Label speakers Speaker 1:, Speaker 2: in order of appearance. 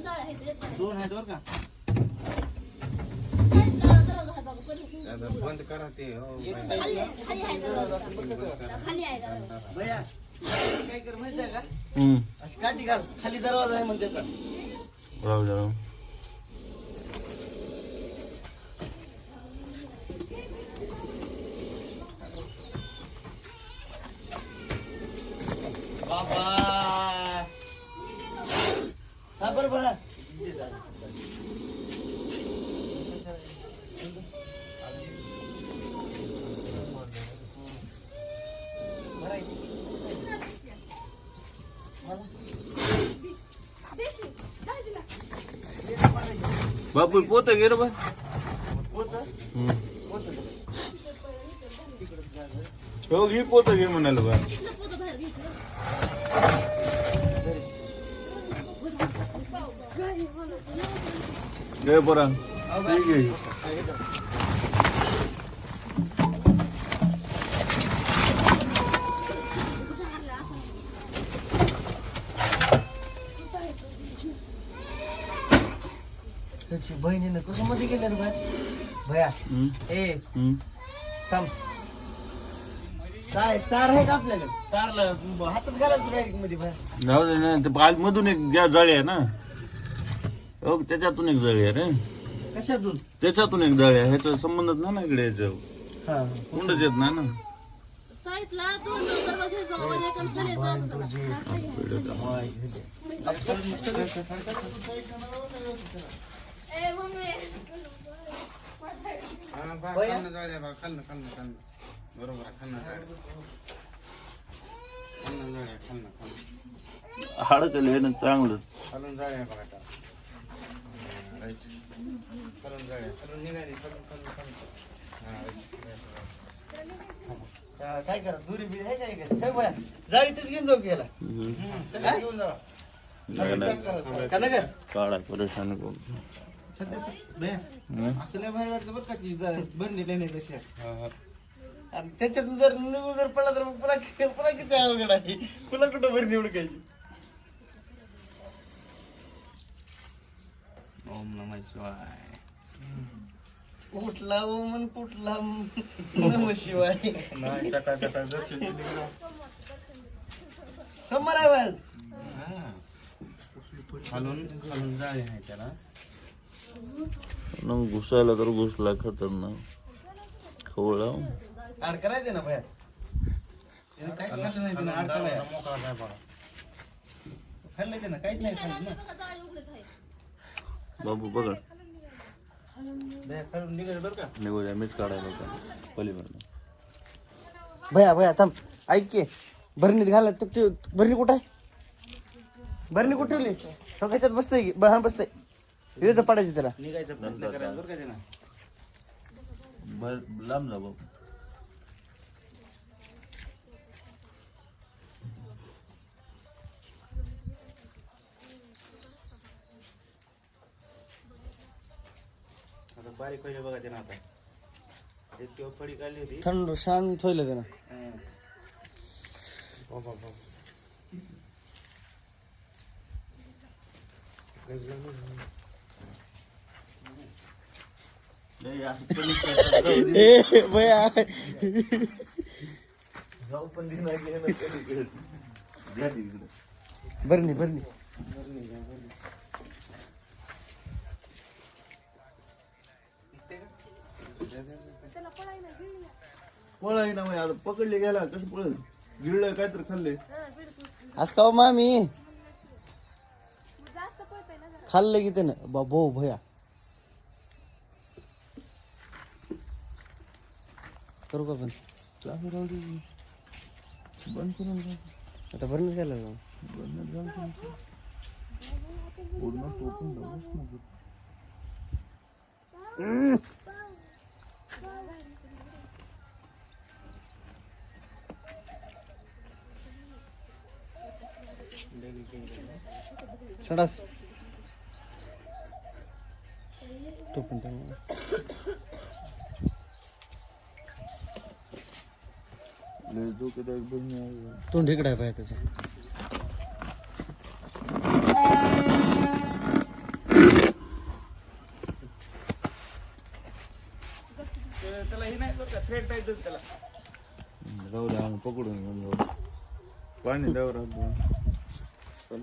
Speaker 1: दोन आहेत बरं का
Speaker 2: बंद करा ते हो.
Speaker 1: भैया काय कर माहिती आहे का. अशी काठी घाल खाली दरवाजा आहे म्हणते त्याचा
Speaker 3: राहू द्या राहू.
Speaker 1: बाबा हा बरं बरं
Speaker 3: बापू पोत घे रे बा
Speaker 1: होतं
Speaker 3: हम्म.
Speaker 1: होतं
Speaker 3: हो घे पोत घे म्हणाल
Speaker 1: त्याची बहिणीनं कसं मध्ये गेलं रे बाय? भया
Speaker 3: हम्म.
Speaker 1: ए. थांब. काय तार आहे का आपल्याकडे? तारला हातच घालायचं डायरेक्टमध्ये भया.
Speaker 3: जाऊ दे ना ते पाल मधून एक जाळी आहे ना. हो त्याच्यातून एक जळी आहे रे.
Speaker 1: कशातून?
Speaker 3: त्याच्यातून एक जळी आहे ह्याचा संबंधच नाही ना इकडे याच्या
Speaker 1: हा
Speaker 3: कुंडच येत नाही ना.
Speaker 4: साईडला दोन.
Speaker 2: हा, बा, खालनं जाऊ द्या बा, खालनं, खालनं, खालनं. बरोबर आहे, जाऊ द्या. जाऊ द्या,
Speaker 3: हे ना चांगलं
Speaker 2: खालून जाऊ द्या बघा आता. हा, right. खालून जाऊ द्या, खालून निघाली, खालून, खालून, खालून. हा, right, right, right.
Speaker 1: का- काय करा दुरी बिरी आहे काय काय हे भया जाळी तेच घेऊन जाऊ गेला
Speaker 2: त्याला घेऊन जावा.
Speaker 3: नाही, नाही.
Speaker 1: का नका
Speaker 3: काढा परेशान करू
Speaker 1: सध्या भया
Speaker 3: हम्म.
Speaker 1: असं लय भारी वाटतं बरं का ती भरणी लेण्यापेक्षा. आणि त्याच्यातून जर निघून जर पडला तर मग पुन्हा पुन्हा किती अवघड आहे. पुन्हा कुठं भरणी उडकायची
Speaker 2: ओम नमः शिवाय.
Speaker 1: कुठला ओमन कुठला नम शिवाय.
Speaker 2: नाही, नाही?
Speaker 1: समोर
Speaker 2: हा. खालून खालून जाळी आहे त्याला.
Speaker 3: मग घुसायला तर घुसला खतरनाक. खवळा.
Speaker 1: आड करायचे ना बाहेर. त्यानं काहीच खाल्लं नाही त्यानं. आड
Speaker 2: दरवाजा
Speaker 1: करायचं
Speaker 2: मोकळा नाही पडा.
Speaker 1: खाल्लं त्यानं. काहीच नाही खाल्लं ना.
Speaker 4: बघा, जाळी उघडीच आहे.
Speaker 3: बाबू बघा.
Speaker 1: बाहेर खालून निघाल बरं का.
Speaker 3: निघू द्या मीच काढायला होता. पलीकडनं.
Speaker 1: भया भया थांब. ऐक की भरणीत घाला तू तू भरणी कुठं आहे? भरणी कुठे ठेवली? हो त्याच्यात बसतंय की? हा बसतंय. विरोध पडायची त्याला.
Speaker 2: निघायचं प्रयत्न करायचा बरं का त्यानं.
Speaker 3: बर लांब जा बाबू
Speaker 2: आता बारीक पहिले बघा त्यानं आता. फळी काढली होती.
Speaker 1: थंड शांत होईल त्यानं.
Speaker 2: हा. बाबा, बाबा.
Speaker 1: ए भया
Speaker 3: जाऊ पण पळाय ना आता पकडले गेला कसं पळ गिळलं काय तर खाल्ले
Speaker 1: आज का मामी. खाल्लं की त्यानं. बाबो भया. करू का पण
Speaker 3: चालू राहू दे. बंद करून.
Speaker 1: आता भरणी गेला
Speaker 3: बंद जाऊ दे. पूर्ण टोकून जाऊच नको.
Speaker 1: सडास. तो लेजो के
Speaker 3: देख भी नहीं आया
Speaker 1: तोंड इकडे पाहिजे त्याचं
Speaker 2: त्याला हे नाही बरं का थ्रेड टाईप देतो त्याला
Speaker 3: राहू द्या आम्ही पकडून घेऊन जाऊ पाणी द्यावं राहतो